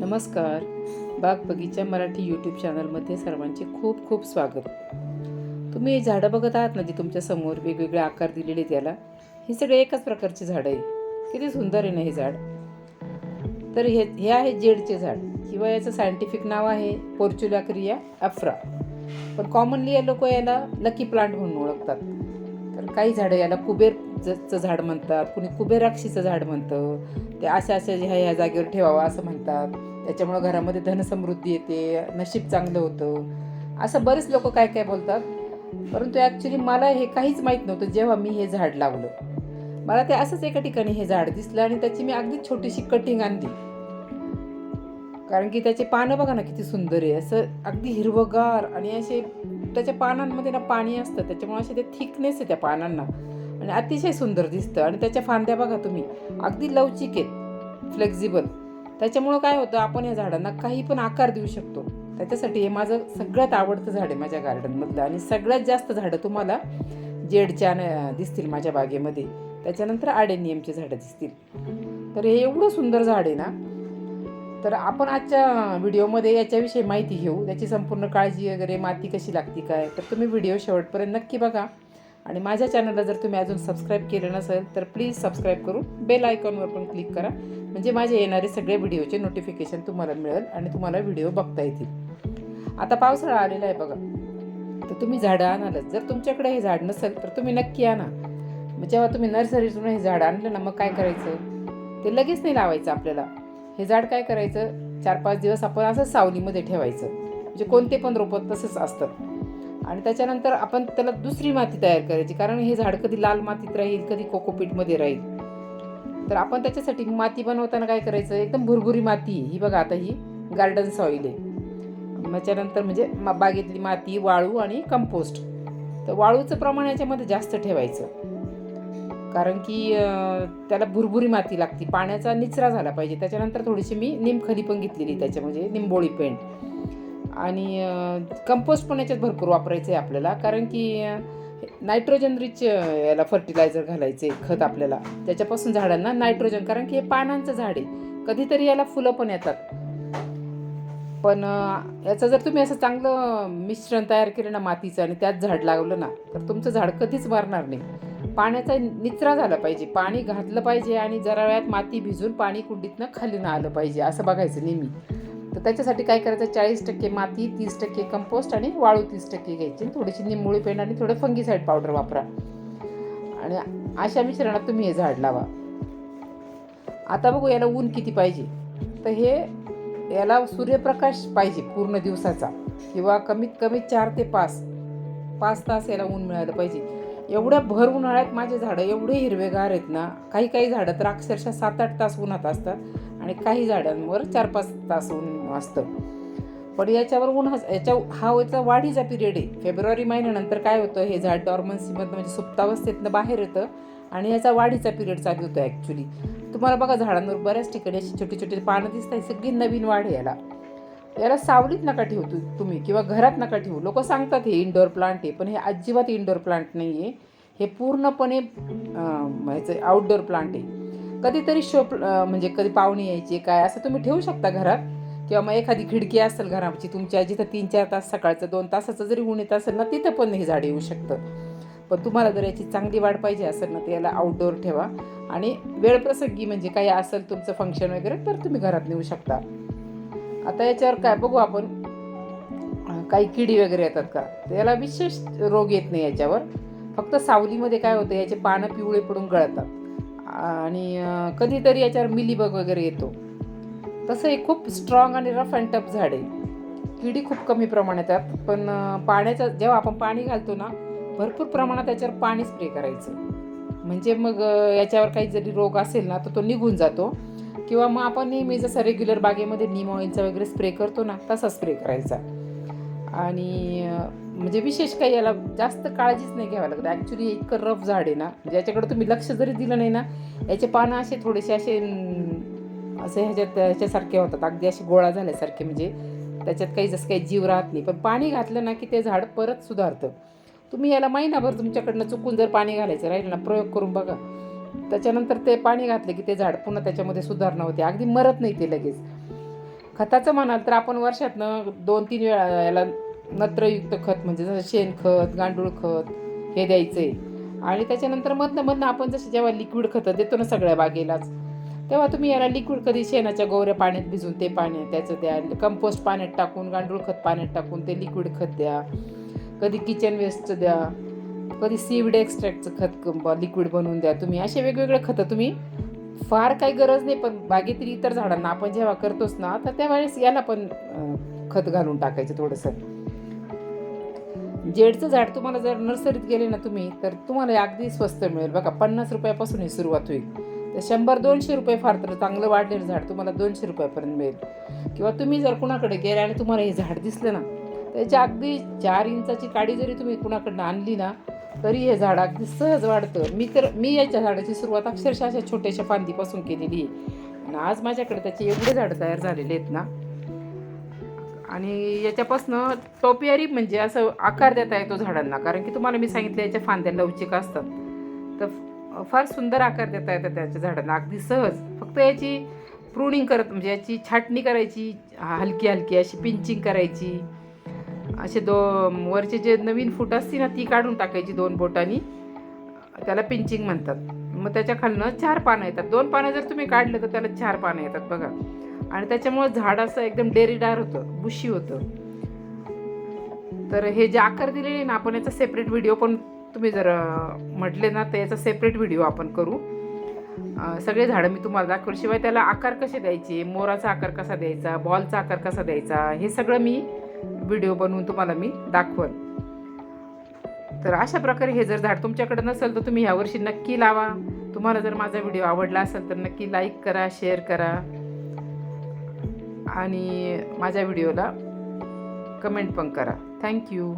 नमस्कार. बाग बगीचा मराठी यूट्यूब चॅनलमध्ये सर्वांचे खूप खूप स्वागत. तुम्ही हे झाडं बघत आहात ना जी तुमच्यासमोर वेगवेगळे आकार दिलेले त्याला हे सगळे एकाच प्रकारची झाडं आहे किती सुंदर आहे ना हे झाड. तर हे हे आहे जेडचे झाड. किंवा याचं सायंटिफिक नाव आहे पोर्च्युलाक्रिया अफ्रा पण कॉमनली या लोक याला लकी प्लांट म्हणून ओळखतात. तर काही झाडं याला कुबेरचं झाड म्हणतात कुणी कुबेराक्षीचं झाड म्हणतं ते अशा अशा ह्या ह्या जागेवर ठेवावं असं म्हणतात. त्याच्यामुळं घरामध्ये धनसमृद्धी येते नशीब चांगलं होतं. असं बरेच लोक काय काय बोलतात परंतु ॲक्च्युली मला हे काहीच माहीत नव्हतं जेव्हा मी हे झाड लावलं. मला ते असंच एका ठिकाणी हे झाड दिसलं आणि त्याची मी अगदी छोटीशी कटिंग आणली. कारण की त्याचे पानं बघा ना किती सुंदर आहे. असं अगदी हिरवगार आणि असे त्याच्या पानांमध्ये ना पाणी असतं त्याच्यामुळे असे ते थिकनेस आहे त्या पानांना. आणि अतिशय सुंदर दिसतं. आणि त्याच्या फांद्या बघा तुम्ही अगदी लवचिक आहेत फ्लेक्झिबल त्याच्यामुळं काय होतं आपण या झाडांना काही पण आकार देऊ शकतो. त्याच्यासाठी हे माझं सगळ्यात आवडतं झाड आहे माझ्या गार्डनमधलं. आणि सगळ्यात जास्त झाडं तुम्हाला जेडच्या न- दिसतील माझ्या बागेमध्ये. त्याच्यानंतर आडेनियमचे झाडं दिसतील. तर हे एवढं सुंदर झाड आहे ना. तर आपण आजच्या व्हिडिओमध्ये याच्याविषयी माहिती घेऊ. त्याची संपूर्ण काळजी वगैरे माती कशी लागते काय? तर तुम्ही व्हिडिओ शेवटपर्यंत नक्की बघा. आणि माझ्या चॅनलला जर तुम्ही अजून सबस्क्राईब केलं नसेल तर प्लीज सबस्क्राईब करून बेल आयकॉनवर पण क्लिक करा. म्हणजे माझे येणारे सगळे व्हिडिओचे नोटिफिकेशन तुम्हाला मिळेल आणि तुम्हाला व्हिडिओ बघता येतील. आता पावसाळा आलेला आहे बघा. तर तुम्ही झाडं आणालच. जर तुमच्याकडे हे झाड नसेल तर तुम्ही नक्की आणा. मग जेव्हा तुम्ही नर्सरीतून हे झाड आणलं ना मग काय करायचं? ते लगेच नाही लावायचं आपल्याला. हे झाड काय करायचं? चार पाच दिवस आपण असं सावलीमध्ये ठेवायचं. म्हणजे कोणते पण रोपं तसंच असतं आणि त्याच्यानंतर आपण त्याला दुसरी माती तयार करायची कारण हे झाड कधी लाल मातीत राहील कधी कोकोपीटमध्ये राहील. तर आपण त्याच्यासाठी माती बनवताना काय करायचं एकदम भुरभुरी माती ही बघा आता ही गार्डन सॉईल आहे. त्याच्यानंतर म्हणजे मा- बागेतली माती वाळू आणि कंपोस्ट तर वाळूचं प्रमाण याच्यामध्ये जास्त ठेवायचं. कारण की त्याला भुरभुरी माती लागते. पाण्याचा निचरा झाला पाहिजे. त्याच्यानंतर थोडीशी मी निमखली पण घेतलेली त्याच्या म्हणजे निंबोळी पेंट. आणि कंपोस्ट पण याच्यात भरपूर वापरायचं आहे आपल्याला. कारण की नायट्रोजन रिच याला फर्टिलायझर घालायचे खत आपल्याला. त्याच्यापासून झाडांना नायट्रोजन कारण की हे पानांचं झाड आहे. कधीतरी याला फुलं पण येतात. पण याचं जर तुम्ही असं चांगलं मिश्रण तयार केलं ना मातीचं आणि त्यात झाड लावलं ना तर तुमचं झाड कधीच मारणार नाही. पाण्याचा निचरा झाला पाहिजे. पाणी घातलं पाहिजे आणि जरा वेळात माती भिजून पाणी कुंडीतनं खाली ना आलं पाहिजे. असं बघायचं नेहमी. तर त्याच्यासाठी काय करायचं? चाळीस टक्के माती तीस टक्के कंपोस्ट आणि वाळू तीस टक्के घ्यायची. थोडीशी निंबोळी पेंड आणि थोडं फंगीसाईड पावडर वापरा. आणि अशा मिश्रणात तुम्ही हे झाड लावा. आता बघू याला ऊन किती पाहिजे. तर हे याला सूर्यप्रकाश पाहिजे पूर्ण दिवसाचा. किंवा कमीत कमी चार ते पाच पाच तास याला ऊन मिळालं पाहिजे. एवढ्या भर उन्हाळ्यात माझे झाडं एवढे हिरवेगार आहेत ना काही काही झाडं तर अक्षरशः सात आठ तास उन्हात असतात आणि काही झाडांवर चार पाच तास ऊन असतं. पण याच्यावर ऊन याच्या हा याचा वाढीचा पिरियड आहे. फेब्रुवारी महिन्यानंतर काय होतं हे झाड डॉर्मन्सीमधनं म्हणजे सुप्तावस्थेतनं बाहेर येतं आणि याचा वाढीचा पिरियड चालू होतो ॲक्च्युली तुम्हाला बघा झाडांवर बऱ्याच ठिकाणी अशी छोटी छोटी पानं दिसत आहे सगळी नवीन वाढ याला याला सावलीत नका ठेवू तु तुम्ही किंवा घरात नका ठेवू. लोक सांगतात हे इंडोर प्लांट आहे पण हे अजिबात इंडोर प्लांट नाही आहे हे पूर्णपणे ह्याचं आउटडोर प्लांट आहे. कधीतरी शो म्हणजे कधी पाहुणे यायचे काय असं तुम्ही ठेवू शकता घरात? किंवा मग एखादी खिडकी असेल घराची तुमच्या जिथं तीन चार तास सकाळचं दोन तासाचं जरी ऊन येत असेल ना तिथं पण हे झाड येऊ शकतं. पण तुम्हाला जर याची चांगली वाढ पाहिजे असेल ना तर याला आउटडोअर ठेवा. आणि वेळप्रसंगी म्हणजे काही असेल तुमचं फंक्शन वगैरे तर तुम्ही घरात नेऊ शकता. आता याच्यावर काय बघू आपण. काही किडी वगैरे येतात का? याला विशेष रोग येत नाही याच्यावर. फक्त सावलीमध्ये काय होतं याचे पानं पिवळे पडून गळतात. आणि कधीतरी याच्यावर मिलीबग वगैरे येतो. तसं हे खूप स्ट्रॉंग आणि रफ अँड टफ झाड आहे. किडी खूप कमी प्रमाणात येतात. पण पाण्याचा जेव्हा आपण पाणी घालतो ना भरपूर प्रमाणात याच्यावर पाणी स्प्रे करायचं. म्हणजे मग याच्यावर काही जरी रोग असेल ना तर तो निघून जातो. किंवा मग आपण नेहमी जसं रेग्युलर बागेमध्ये नीम ऑइलचा वगैरे स्प्रे करतो ना तसा स्प्रे करायचा. आणि म्हणजे विशेष काही याला जास्त काळजीच नाही घ्यावं लागत. ॲक्च्युली इतकं रफ झाड आहे ना म्हणजे तुम्ही लक्ष जरी दिलं नाही ना याचे पानं असे थोडेसे असे असे ह्याच्यात ह्याच्यासारखे होतात. अगदी असे गोळा झाल्यासारखे म्हणजे त्याच्यात काही जसं काही जीव राहत नाही. पण पाणी घातलं ना की ते झाड परत सुधारतं. तुम्ही याला महिनाभर तुमच्याकडनं चुकून जर पाणी घालायचं राहील ना प्रयोग करून बघा. त्याच्यानंतर ते पाणी घातलं की ते झाड पुन्हा त्याच्यामध्ये सुधारणा होते. अगदी मरत नाही ते लगेच. खताचं म्हणाल तर आपण वर्षातनं दोन तीन वेळा याला नत्रयुक्त खत म्हणजे जसं शेणखत गांडूळ खत हे द्यायचं. आहे आणि त्याच्यानंतर मधनं मधनं आपण जसं जेव्हा लिक्विड खतं देतो ना सगळ्या बागेलाच तेव्हा तुम्ही याला लिक्विड कधी शेणाच्या गोवऱ्या पाण्यात भिजून ते पाणी त्याचं द्या. कंपोस्ट पाण्यात टाकून गांडूळ खत पाण्यात टाकून ते लिक्विड खत द्या. कधी किचन वेस्टचं द्या. कधी सीविड एक्स्ट्रॅक्टचं खत लिक्विड बनवून द्या. तुम्ही असे वेगवेगळे खतं तुम्ही फार काही गरज नाही पण बागेतील इतर झाडांना आपण जेव्हा करतोच ना तर त्यावेळेस याला पण खत घालून टाकायचं थोडंसं. जेडचं झाड तुम्हाला जर नर्सरीत गेले ना तुम्ही तर तुम्हाला अगदी स्वस्त मिळेल. बघा पन्नास रुपयापासून ही सुरुवात होईल. तर शंभर दोनशे रुपये फार तर चांगलं वाढलेलं झाड तुम्हाला दोनशे रुपयापर्यंत मिळेल. किंवा तुम्ही जर कुणाकडे गेले आणि तुम्हाला हे झाड दिसलं ना त्याच्या अगदी चार इंचाची काडी जरी तुम्ही कुणाकडनं आणली ना तरी हे झाड अगदी सहज वाढतं. मी तर मी याच्या झाडाची सुरुवात अक्षरशः अशा छोट्याशा फांदीपासून केलेली आहे. आणि आज माझ्याकडे त्याचे एवढे झाडं तयार झालेले आहेत ना. आणि याच्यापासनं टोपियारी म्हणजे असं आकार देता येतो झाडांना. कारण की तुम्हाला मी सांगितलं याच्या फांद्या लवचिक असतात. तर फार सुंदर आकार देता येतात त्याच्या झाडांना. अगदी सहज. फक्त याची प्रुनिंग करत म्हणजे याची छाटणी करायची हलकी हलकी अशी पिंचिंग करायची. असे दो वरचे जे नवीन फूट असते ना ती काढून टाकायची दोन बोटांनी. त्याला पिंचिंग म्हणतात. मग त्याच्या खालनं चार पानं येतात. दोन पानं जर तुम्ही काढलं तर त्याला चार पानं येतात बघा. आणि त्याच्यामुळे झाड असं एकदम डेरीदार होतं बुशी होतं. तर हे जे आकार दिलेले ना आपण याचा सेपरेट व्हिडिओ पण तुम्ही जर म्हटले ना तर याचा सेपरेट व्हिडिओ आपण करू. सगळे झाडं मी तुम्हाला दाखवलं. शिवाय त्याला आकार कसे द्यायचे? मोराचा आकार कसा द्यायचा? बॉलचा आकार कसा द्यायचा? हे सगळं मी व्हिडिओ बनवून तुम्हाला मी दाखवन तर अशा प्रकारे हे जर झाड तुमच्याकडे नसेल तर तुम्ही ह्यावर्षी नक्की लावा. तुम्हाला जर माझा व्हिडिओ आवडला असेल तर नक्की लाईक करा शेअर करा. आणि माझ्या व्हिडिओला कमेंट पण करा. थँक्यू